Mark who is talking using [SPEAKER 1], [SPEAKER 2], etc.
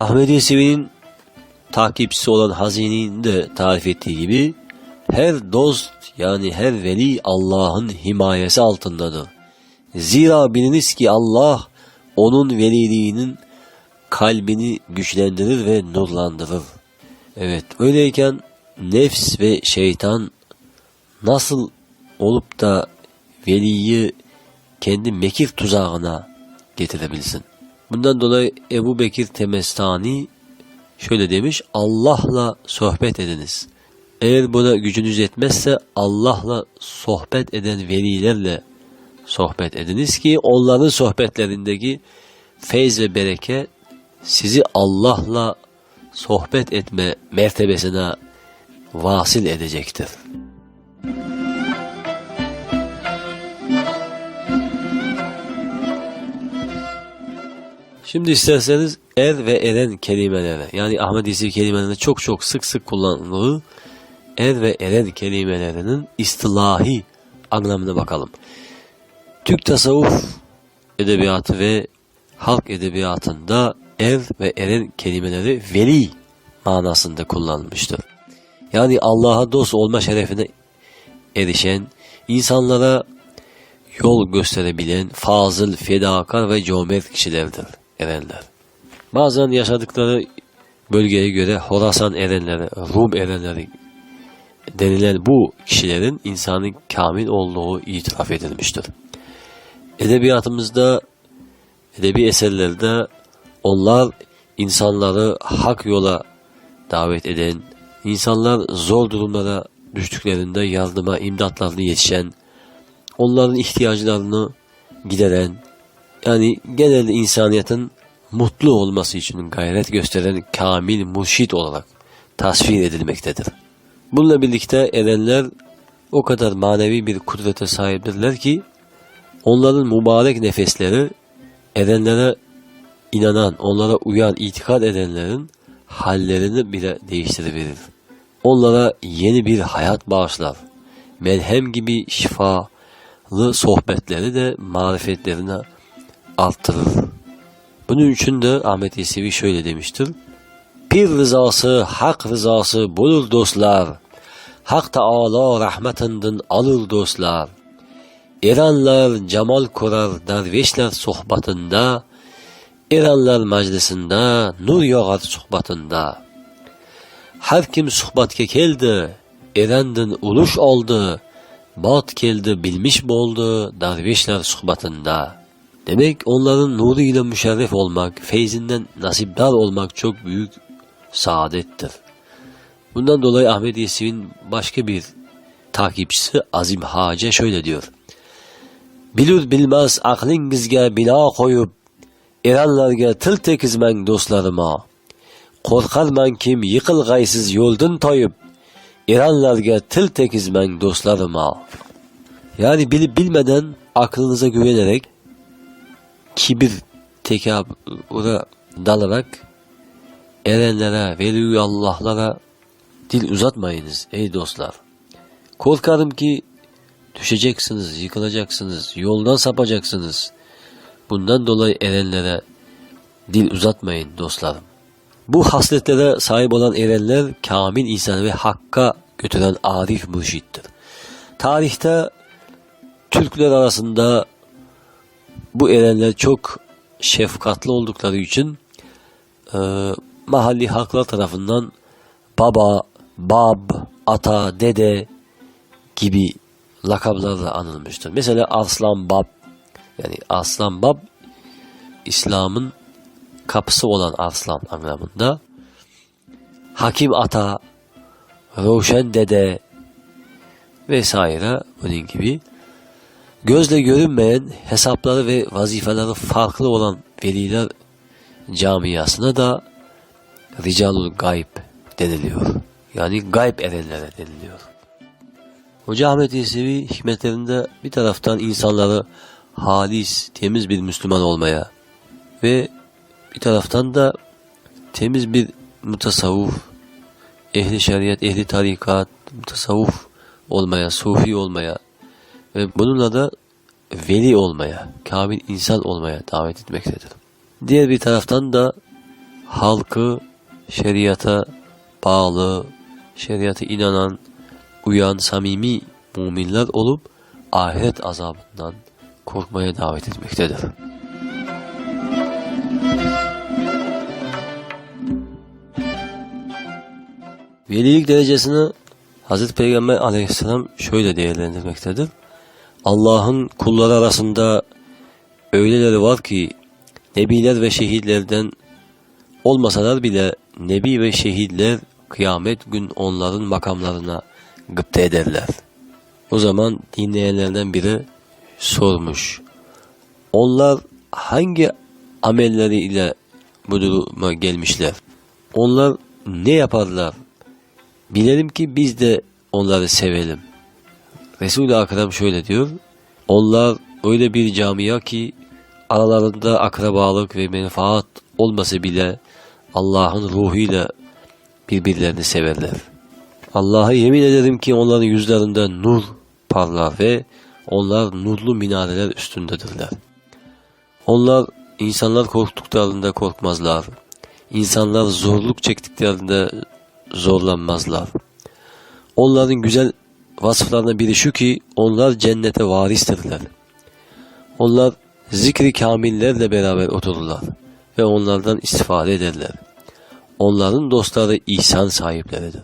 [SPEAKER 1] Ahmet Yesevi'nin takipçisi olan Hazini'nin de tarif ettiği gibi her dost yani her veli Allah'ın himayesi altındadır. Zira biliniz ki Allah onun veliliğinin kalbini güçlendirir ve nurlandırır. Evet öyleyken nefs ve şeytan nasıl olup da veliyi kendi mekir tuzağına getirebilsin? Bundan dolayı Ebu Bekir Temestani şöyle demiş Allah'la sohbet ediniz. Eğer buna gücünüz yetmezse Allah'la sohbet eden velilerle sohbet ediniz ki onların sohbetlerindeki feyz ve bereket sizi Allah'la sohbet etme mertebesine vasil edecektir. Şimdi isterseniz er ve eren kelimelere yani Ahmet İsi kelimelerinde çok çok sık sık kullanıldığı er ve eren kelimelerinin istilahi anlamına bakalım. Türk tasavvuf edebiyatı ve halk edebiyatında er ve eren kelimeleri veli manasında kullanılmıştır. Yani Allah'a dost olma şerefine erişen, insanlara yol gösterebilen fazıl, fedakar ve cömert kişilerdir erenler. Bazen yaşadıkları bölgeye göre Horasan erenleri, Rum erenleri denilen bu kişilerin insanın kamil olduğu itiraf edilmiştir. Edebiyatımızda, edebi eserlerde onlar insanları hak yola davet eden, insanlar zor durumlara düştüklerinde yardıma, imdatlarını yetişen, onların ihtiyaçlarını gideren, yani genelde insaniyetin mutlu olması için gayret gösteren kamil murşit olarak tasvir edilmektedir. Bununla birlikte erenler o kadar manevi bir kudrete sahiptirler ki onların mübarek nefesleri erenlere inanan, onlara uyan, itikad edenlerin hallerini bile değiştirebilir. Onlara yeni bir hayat bağışlar. Melhem gibi şifalı sohbetleri de marifetlerine arttırır. Bunun için de Ahmet Yesevi şöyle demiştir. Pir rızası, hak rızası bulur dostlar. Hak Teala rahmetinden alır dostlar. İranlar cemal kurar dervişler sohbatında. İranlar meclisinde nur yağar sohbatında. Her kim sohbatga keldi, İran'dan uluş oldu. Bat keldi bilmiş boldu dervişler sohbatında. Demek onların nuruyla müşerref olmak, feyzinden nasipdar olmak çok büyük saadettir. Bundan dolayı Ahmet Yesevi'nin başka bir takipçisi Azim Hace şöyle diyor. Bilir bilmez aklingizge bina koyup, İranlarga til tekizmeng dostlarıma. Korkarman kim yıkılgaysiz yoldan toyup, İranlarga til tekizmeng dostlarıma. Yani bilip bilmeden aklınıza güvenerek kibir tekabüre dalarak erenlere, veli Allah'lara dil uzatmayınız ey dostlar. Korkarım ki düşeceksiniz, yıkılacaksınız, yoldan sapacaksınız. Bundan dolayı erenlere dil uzatmayın dostlarım. Bu hasletlere sahip olan erenler kamil insan ve hakka götüren arif mürşittir. Tarihte Türkler arasında bu erenler çok şefkatli oldukları için e, mahalli halklar tarafından baba, bab, ata, dede gibi lakaplarla anılmıştır. Mesela Arslan Bab yani Arslan Bab İslam'ın kapısı olan Arslan anlamında. Hakim Ata, Roşen Dede vesaire bunun gibi gözle görünmeyen hesapları ve vazifeleri farklı olan veliler camiasına da Ricalul Gayb deniliyor. Yani gayb erenlere deniliyor. Hoca Ahmet Yesevi hikmetlerinde bir taraftan insanları halis, temiz bir Müslüman olmaya ve bir taraftan da temiz bir mutasavvuf, ehli şeriat, ehli tarikat, mutasavvuf olmaya, sufi olmaya bununla da veli olmaya, kamil insan olmaya davet etmektedir. Diğer bir taraftan da halkı şeriata bağlı, şeriata inanan, uyan, samimi müminler olup ahiret azabından korkmaya davet etmektedir. Velilik derecesini Hazreti Peygamber aleyhisselam şöyle değerlendirmektedir. Allah'ın kulları arasında öyleleri var ki nebiler ve şehitlerden olmasalar bile nebi ve şehitler kıyamet gün onların makamlarına gıpta ederler. O zaman dinleyenlerden biri sormuş. Onlar hangi amelleriyle bu duruma gelmişler? Onlar ne yaparlar? Bilelim ki biz de onları sevelim. Resul-i Akram şöyle diyor. Onlar öyle bir camia ki aralarında akrabalık ve menfaat olmasa bile Allah'ın ruhuyla birbirlerini severler. Allah'a yemin ederim ki onların yüzlerinde nur parlar ve onlar nurlu minareler üstündedirler. Onlar insanlar korktuklarında korkmazlar. İnsanlar zorluk çektiklerinde zorlanmazlar. Onların güzel vasıflarından biri şu ki onlar cennete varistirler. Onlar zikri kamillerle beraber otururlar ve onlardan istifade ederler. Onların dostları ihsan sahipleridir.